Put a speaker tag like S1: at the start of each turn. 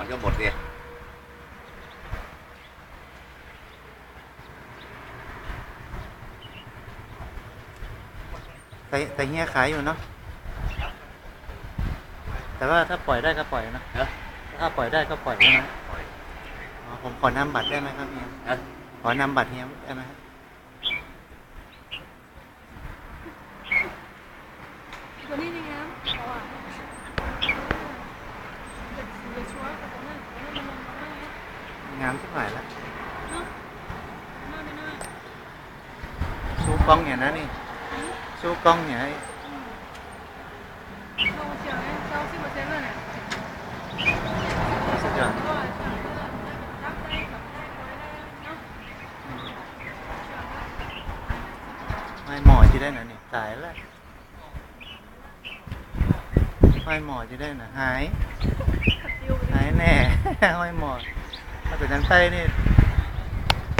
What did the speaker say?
S1: อนก็หมดเนี่ย
S2: แต่แต่เฮียขายอยู่เนาะ แต่ว่าถ้าปล่อยได้ก็ปล่อยนะ ถ้าปล่อยได้ก็ปล่อยนะอผมขอนำบัตรได้ไหมครับเฮียขอนำบัตรเฮียได้ไหมครั
S3: บันนี้นะครับ
S2: งามสักหน่อยละสู้กล้องเนี่ยนะนี่สู้กล้องเนี่ย ừ. ừ. mai mỏi chứ đây là nè tải là mai mỏi chứ đây nè, hái ห้อยหมอนถ้าเป็นทางใต้นี่